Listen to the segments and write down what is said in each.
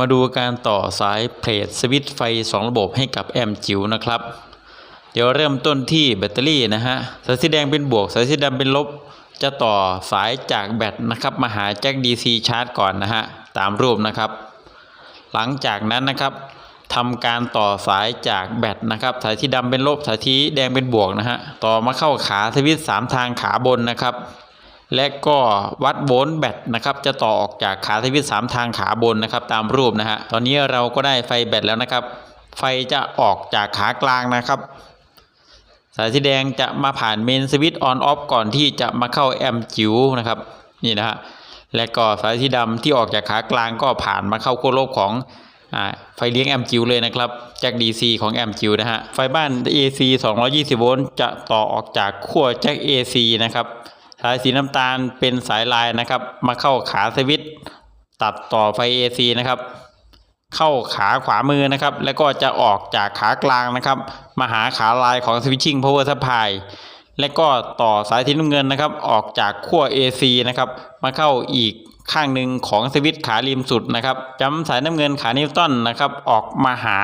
มาดูการต่อสายเพลทสวิตไฟ 2 ระบบให้กับแอมจิ๋วนะครับ เดี๋ยวเริ่มต้นที่แบตเตอรี่นะฮะสายสีแดงเป็นบวก สายสีดำเป็นลบ จะต่อสายจากแบตนะครับมาหาแจ็ค DC ชาร์จก่อนนะฮะตามรูปนะครับ หลังจากนั้นนะครับทำการต่อสายจากแบตนะครับ สายที่ดำเป็นลบ สายที่แดงเป็นบวกนะฮะต่อมาเข้าขาสวิตช์สามทางขาบนนะครับ และก็วัดโวลต์แบตนะครับจะต่อออกจากขาสวิตช์สามทางขาบนนะครับตามรูปนะฮะตอนนี้เราก็ได้ไฟแบตแล้วนะครับ ไฟจะออกจากขากลางนะครับ สายสีแดงจะมาผ่านเมนสวิตช์ออนออฟก่อนที่จะมาเข้าแอมจิ๋วนะครับนี่นะฮะและก็สายสีดำที่ออกจากขากลางก็ผ่านมาเข้าขั้วโลบของอไฟเลี้ยงแอมจิ๋วเลยนะครับแจ็ค DC ของแอมจิ๋วนะฮะไฟบ้าน AC 220 โวลต์จะต่อออกจากขั้วแจ็ค AC นะครับ สายสีน้ำตาลเป็นสายลายนะครับ มาเข้าขาสวิตตัดต่อไฟ AC นะครับ เข้าขาขวามือนะครับ แล้วก็จะออกจากขากลางนะครับ มาหาขาลายของ switching power supply และก็ต่อสายสีน้ำเงินนะครับ ออกจากขั้ว AC นะครับ มาเข้าอีกข้างหนึ่งของสวิตช์ขาริมสุดนะครับจำสายน้ำเงินขานิวตันนะครับ ออกมาหา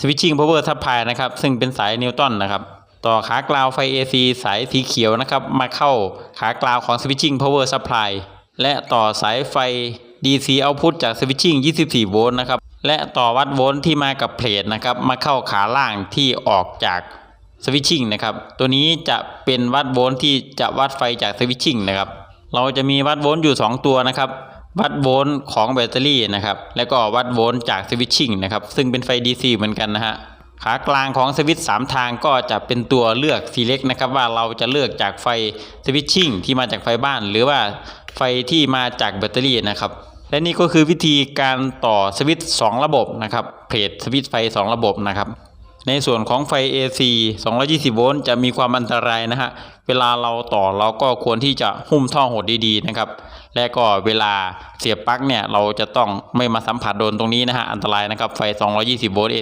switching power supply นะครับ ซึ่งเป็นสายนิวตันนะครับ ต่อขากราวไฟ AC สายสีเขียวนะครับ มาเข้าขากราวของ switching power supply และต่อสายไฟ DC output จาก switching 24 โวลต์นะครับ และต่อวัดโวลต์ที่มากับเพลทนะครับ มาเข้าขาล่างที่ออกจาก switching นะครับ ตัวนี้จะเป็นวัดโวลต์ที่จะวัดไฟจาก switching นะครับ เราจะมีวัดโวลต์อยู่ 2 ตัวนะครับ วัดโวลต์ของแบตเตอรี่นะครับ แล้วก็วัดโวลต์จาก switching นะครับ ซึ่งเป็นไฟ DC เหมือนกันนะฮะ ขากลางของสวิตช์3ทางก็จะเป็นตัวเลือก select นะครับว่าเราจะเลือกจากไฟ switching ที่มาจากไฟบ้าน หรือว่าไฟที่มาจากแบตเตอรี่นะครับ และนี่ก็คือวิธีการต่อสวิตช์2ระบบนะครับเพจสวิตช์ไฟ 2 ระบบนะครับ ในส่วนของไฟ AC 220 โวลต์จะมีความอันตรายนะฮะเวลาเราต่อเราก็ควรที่จะหุ้มท่อหดดีๆนะครับและก็เวลาเสียบปลั๊กเนี่ยเราจะต้องไม่มาสัมผัสโดนตรงนี้นะฮะอันตรายนะครับไฟ 220 โวลต์